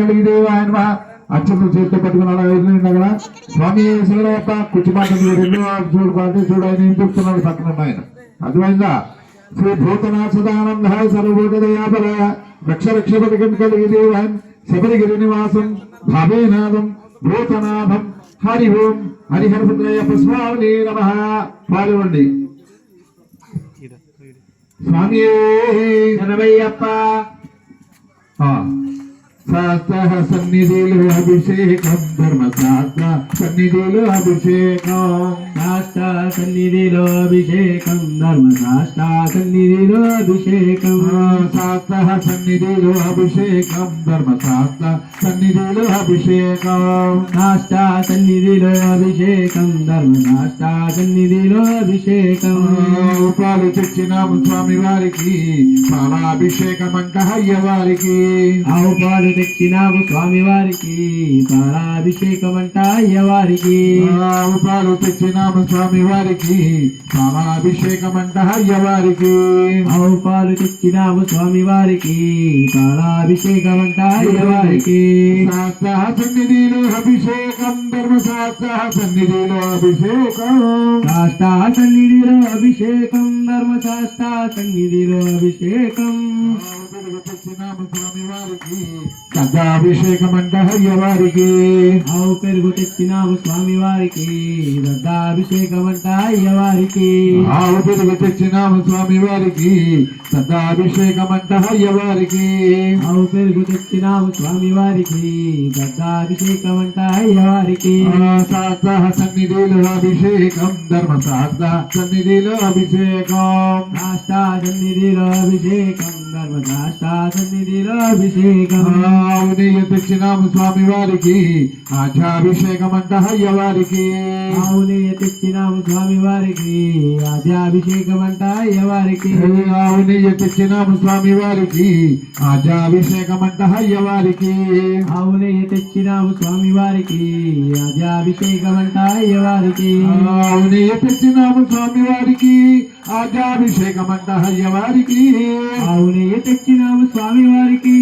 కలిగిదేవా ఆయన అచ్చలు చేతితో పట్టుకున్నాడు ఎదురు అక్కడ. స్వామి శరణప్ప కుచ్చిమాట రెండు చూడుకోవాలంటే చూడు ఆయన ఏం చెప్తున్నాడు పక్కన ఆయన. అర్థమైందా? శ్రీ భూతనాథదానంద సర్వభూత దయాపర రక్ష రక్షపతికం కలిగిదేవాన్ శబరిగిరి నివాసం భావేనాథం భూతనాథం హరి ఓం హరిహరపుత్రయ పుష్పావళి నమ. పాల్గొండి స్వామి శరణమయ్యప్ప శాస్త్ర సన్నిధిలో అభిషేకం ధర్మశాస్త్ర సన్నిధిలో అభిషేకం. శాస్త్ర సన్నిధిలో అభిషేకం ధర్మశాస్త్ర సన్నిధిలో అభిషేకం. శాస్త్ర సన్నిధిలో అభిషేకం ధర్మశాస్త్ర సన్నిధిలో అభిషేకం. శాస్త్ర సన్నిధిలో అభిషేకం ధర్మశాస్త్ర సన్నిధిలో అభిషేకం. రూపాలు తెచ్చినాము స్వామి వారికి పాలాభిషేకం అంట అయ్య వారికి. ఆవు పాలు తెచ్చినావు స్వామి వారికి పాలాభిషేకం అంట అయ్యవారికి. రూపాలు తెచ్చినాము స్వామి వారికి పాలాభిషేకం అంట అయ్య వారికి ఆవు పాలు తెచ్చినావు స్వామి వారికి పాలాభిషేకం అంట అయ్యవారికి సన్నిధిలో అభిషేకం ధర్మశాస్త్ర సన్నిధిలో అభిషేకం. శాస్త్ర సన్నిధిలో అభిషేకం ధర్మశాస్త్ర సన్నిధిలో అభిషేకం. తెచ్చినాము స్వామి వారికి అభిషేకం అంట అయ్య వారికి ఆవు పెరుగు తెచ్చినావు స్వామి వారికి దద్దాభిషేకం అంట అయ్యవారికి ఆవు పెరుగు తెచ్చినాము స్వామి వారికి అభిషేకం అంట అయ్య వారికి ఆవు పెరుగు తెచ్చినావు స్వామి వారికి దద్దాభిషేకం అంట అయ్యవారికి శాస్త్ర సన్నిధిలో అభిషేకం ధర్మశాస్త్ర సన్నిధిలో అభిషేకం. శాస్త్ర సన్నిధిలో అభిషేకం ధర్మశాస్త్ర సన్నిధిలో అభిషేకం. ఆవు నెయ్యి తెచ్చినాము స్వామి వారికి ఆచాభిషేకం అంట అయ్య వారికి. ఆవు నెయ్యి తెచ్చినాము స్వామి వారికి ఆద్యాభిషేకం అంట అయ్యవారికి ఆవు నెయ్యి తెచ్చినాము స్వామి వారికి ఆచాభిషేకం అంట అయ్య వారికి. ఆవు నెయ్యి తెచ్చినాము స్వామి వారికి ఆద్యాభిషేకం అంట అయ్యవారికి ఆవు నెయ్యి తెచ్చినాము స్వామి వారికి ఆచాభిషేకం అంట అయ్య వారికి. ఆవు నెయ్యి తెచ్చినాము స్వామి వారికి.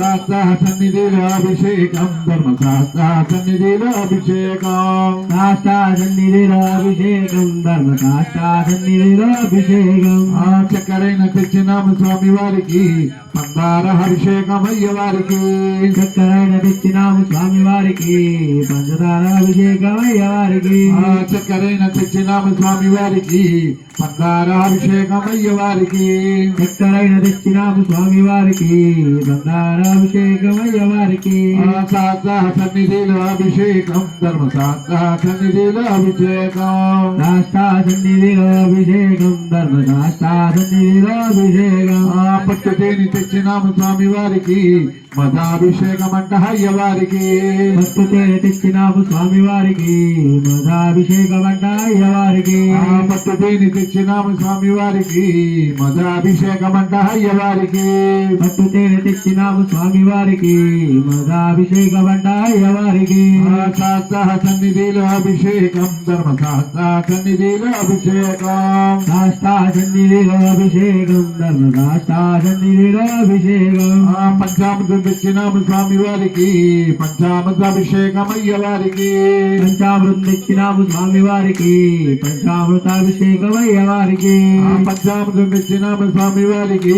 శాస్త్ర సన్నిధిలో అభిషేకం ధర్మశాస్త్ర సన్నిధిలో అభిషేకం. సన్నిధిలో అభిషేకం. అభిషేకం ఆ చక్కరైన తెచ్చినాము స్వామి వారికి మందార అభిషేకం అయ్య వారికి. చక్కరైన తెచ్చినాము స్వామి వారికి పంచదార అభిషేకం అయ్యవారికి ఆ చక్కరైన తెచ్చినాము స్వామి వారికి మందార అభిషేకం అయ్య వారికి. చక్కరైన తెచ్చినాము స్వామి వారికి బంగార అభిషేకం అయ్యవారికి ఆ శాస్త్ర సన్నిధిలో అభిషేకం. ధర్మశాస్త్ర సన్నిధిలో అభిషేకం. శాస్త్ర సన్నిధిలో అభిషేకం ధర్మశాస్త్ర సన్నిధిలో అభిషేకం ఆ పట్టు తేని తెచ్చినాము స్వామి వారికి మదాభిషేకం అంట అయ్య వారికి తేనె తెచ్చినాము స్వామి వారికి మదాభిషేకం అంట అయ్యవారికి పట్టు తేని తెచ్చినాము స్వామి వారికి. మదాభిషేకం అంట అయ్య వారికి మత్తు తేనె తెచ్చినాము స్వామి వారికి. మదాభిషేకం అంట అయ్యవారికి శాస్త్ర సన్నిధిలో అభిషేకం. ధర్మశాస్త్ర సన్నిధిలో అభిషేకం. శాస్త్ర సన్నిధిలో అభిషేకం. ధర్మశాస్త్ర సన్నిధిలో అభిషేకం. ఆ పంచామృతం తెచ్చినాము స్వామి వారికి పంచామృత అభిషేకం అయ్య వారికి. పంచామృతం తెచ్చినాము స్వామి వారికి పంచామృతాభిషేకం అయ్యవారికి ఆ పంచామృతం తెచ్చినాము స్వామి వారికి